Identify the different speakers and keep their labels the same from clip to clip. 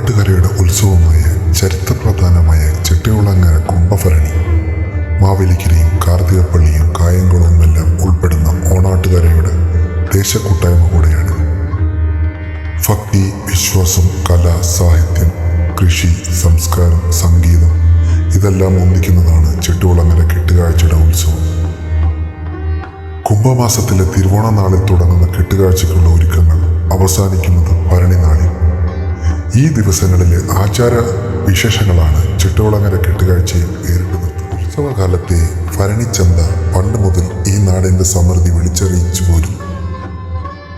Speaker 1: പാറാട്ടുകരയുടെ ഉത്സവമായ ചരിത്രപ്രധാനമായ ചെട്ടികുളങ്ങര കുംഭഭരണി മാവേലിക്കരയും കാർത്തികപ്പള്ളിയും കായംകുളവുമെല്ലാം ഉൾപ്പെടുന്ന ഓണാട്ടുകരയുടെ ദേശക്കൂട്ടായ്മ കൂടെയാണ്. ഭക്തി വിശ്വാസം കല സാഹിത്യം കൃഷി സംസ്കാരം സംഗീതം ഇതെല്ലാം ഒന്നിക്കുന്നതാണ് ചെട്ടുകുളങ്ങര കെട്ടുകാഴ്ചയുടെ ഉത്സവം. കുംഭമാസത്തിലെ തിരുവോണ നാളിൽ തുടങ്ങുന്ന കെട്ടുകാഴ്ചയ്ക്കുള്ള ഒരുക്കങ്ങൾ അവസാനിക്കുന്നത് ഭരണി ഈ ദിവസങ്ങളിലെ ആചാര വിശേഷങ്ങളാണ് ചെട്ടുകുളങ്ങര കെട്ടുകാഴ്ചയിൽ നേരിടുന്നത് ഉത്സവകാലത്തെ ഭരണിച്ചന്ത പണ്ട് മുതൽ ഈ നാടിന്റെ സമൃദ്ധി വിളിച്ചറിയിച്ചു പോരും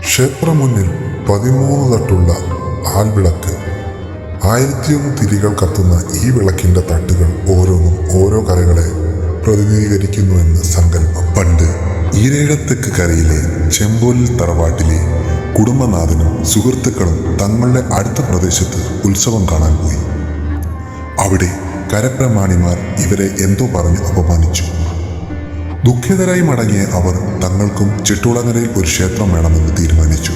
Speaker 1: ക്ഷേത്രം മുന്നിൽ പതിമൂന്ന് തട്ടുള്ള ആൽവിളക്ക് ആയിരത്തിയൊന്ന് തിരികൾ കത്തുന്ന ഈ വിളക്കിന്റെ തട്ടുകൾ ഓരോന്നും ഓരോ കരകളെ പ്രതിനിധീകരിക്കുന്നുവെന്ന് സങ്കല്പം. പണ്ട് ഈരേഴത്തെക്ക് കരയിലെ ചെമ്പോലിൽ തറവാട്ടിലെ കുടുംബനാഥനും സുഹൃത്തുക്കളും തങ്ങളുടെ അടുത്ത പ്രദേശത്ത് ഉത്സവം കാണാൻ പോയി. അവിടെ കരപ്രമാണിമാർ ഇവരെ എന്തോ പറഞ്ഞ് അപമാനിച്ചു. ദുഃഖിതരായി മടങ്ങിയ അവർ തങ്ങൾക്കും ചിട്ടുളങ്ങരയിൽ ഒരു ക്ഷേത്രം വേണമെന്ന് തീരുമാനിച്ചു.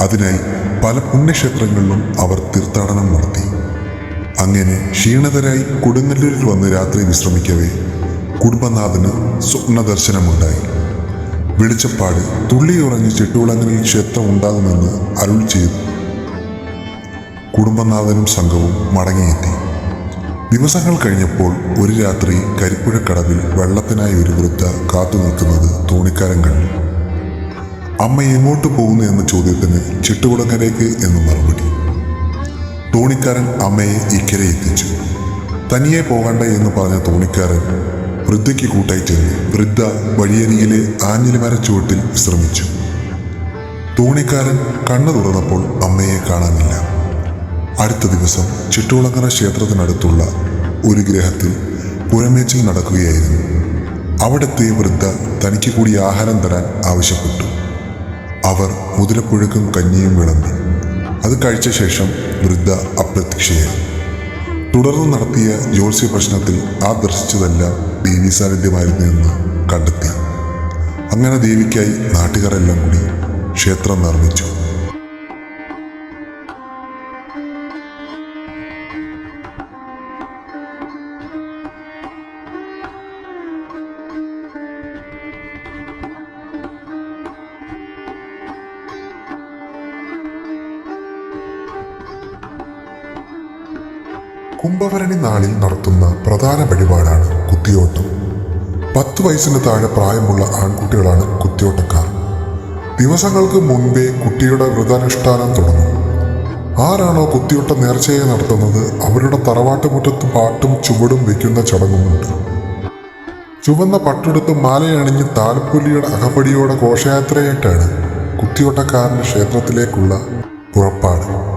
Speaker 1: അതിനായി പല പുണ്യക്ഷേത്രങ്ങളിലും അവർ തീർത്ഥാടനം നടത്തി. അങ്ങനെ ക്ഷീണിതരായി കൊടുങ്ങല്ലൂരിൽ വന്ന് രാത്രി വിശ്രമിക്കവേ കുടുംബനാഥന് സ്വപ്ന ദർശനമുണ്ടായി വെളിച്ചപ്പാട്. തുള്ളിയുറഞ്ഞ് ചെട്ടുവിളങ്ങളിൽ ക്ഷേത്രം ഉണ്ടാകുമെന്ന് അരുൾ ചെയ്തു. കുടുംബനാഥനും സംഘവും മടങ്ങിയെത്തി. ദിവസങ്ങൾ കഴിഞ്ഞപ്പോൾ ഒരു രാത്രി കരിപ്പുഴക്കടവിൽ വെള്ളത്തിനായി ഒരു വൃദ്ധ കാത്തു നിൽക്കുന്നത് തോണിക്കാരൻ കണ്ടു. അമ്മ എങ്ങോട്ട് പോകുന്നു എന്ന ചോദ്യത്തിന് ചെട്ടുകുളങ്ങരേക്ക് എന്ന് മറുപടി. തോണിക്കാരൻ അമ്മയെ ഇക്കരെ എത്തിച്ചു. തനിയെ പോകണ്ട എന്ന് പറഞ്ഞ തോണിക്കാരൻ വൃദ്ധയ്ക്ക് കൂട്ടായി വൃദ്ധ വഴിയരികിലെ ആഞ്ഞിലിമര ചുവട്ടിൽ വിശ്രമിച്ചു. തോണിക്കാരൻ കണ്ണു തുറന്നപ്പോൾ അമ്മയെ കാണാനില്ല. അടുത്ത ദിവസം ചിട്ടോളങ്ങര ക്ഷേത്രത്തിനടുത്തുള്ള ഒരു ഗ്രഹത്തിൽ പുരമേച്ചിൽ നടക്കുകയായിരുന്നു. അവിടുത്തെ വൃദ്ധ തനിക്ക് കൂടി ആഹാരം തരാൻ ആവശ്യപ്പെട്ടു. അവർ മുതിരപ്പുഴുക്കും കഞ്ഞിയും വിളമ്പി. അത് കഴിച്ച ശേഷം വൃദ്ധ അപ്രത്യക്ഷയായി. തുടർന്ന് നടത്തിയ ജ്യോത്സ്യ പ്രശ്നത്തിൽ ആ ദർശിച്ചതെല്ലാം ദേവി സാന്നിധ്യമായിരുന്നു എന്ന് കണ്ടെത്തി അങ്ങനെ ദേവിക്കായി നാട്ടുകാരെല്ലാം കൂടി ക്ഷേത്രം നിർമ്മിച്ചു. കുംഭഭരണി നാളിൽ നടത്തുന്ന പ്രധാന വഴിപാടാണ് കുത്തിയോട്ടം. പത്ത് വയസ്സിന് താഴെ പ്രായമുള്ള ആൺകുട്ടികളാണ് കുത്തിയോട്ടക്കാർ. ദിവസങ്ങൾക്ക് മുൻപേ കുട്ടിയുടെ വ്രതാനുഷ്ഠാനം തുടങ്ങും. ആരാണോ കുത്തിയോട്ട നേർച്ചയെ നടത്തുന്നത് അവരുടെ തറവാട്ടുമുറ്റത്ത് പാട്ടും ചുവടും വയ്ക്കുന്ന ചടങ്ങുമുണ്ട്. ചുവന്ന പട്ടെടുത്ത് മാലയണിഞ്ഞ് താലപ്പൊലിയുടെ അകപ്പടിയോടെ ഘോഷയാത്രയായിട്ടാണ് കുത്തിയോട്ടക്കാരന്റെ ക്ഷേത്രത്തിലേക്കുള്ള പുറപ്പാട്.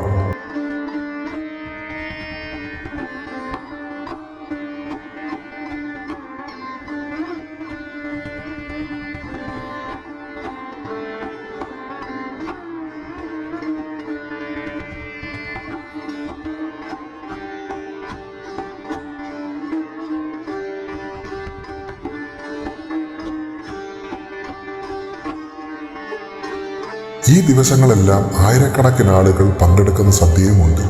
Speaker 1: ഈ ദിവസങ്ങളെല്ലാം ആയിരക്കണക്കിന് ആളുകൾ പങ്കെടുക്കുന്ന സദ്യയുമുണ്ട്.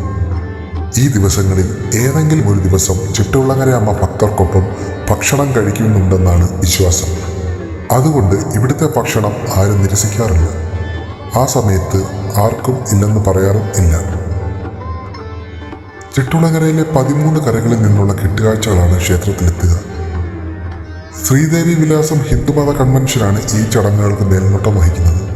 Speaker 1: ഈ ദിവസങ്ങളിൽ ഏതെങ്കിലും ഒരു ദിവസം ചിട്ടുള്ളങ്ങര അമ്മ ഭക്തർക്കൊപ്പം ഭക്ഷണം കഴിക്കുന്നുണ്ടെന്നാണ് വിശ്വാസം. അതുകൊണ്ട് ഇവിടുത്തെ ഭക്ഷണം ആരും നിരസിക്കാറില്ല. ആ സമയത്ത് ആർക്കും ഇല്ലെന്ന് പറയാറും ഇല്ല. ചിട്ടുളങ്ങരയിലെ പതിമൂന്ന് കരകളിൽ നിന്നുള്ള കെട്ടുകാഴ്ചകളാണ് ക്ഷേത്രത്തിലെത്തുക. ശ്രീദേവി വിലാസം ഹിന്ദുമത കൺവെൻഷനാണ് ഈ ചടങ്ങുകൾക്ക് മേൽനോട്ടം വഹിക്കുന്നത്.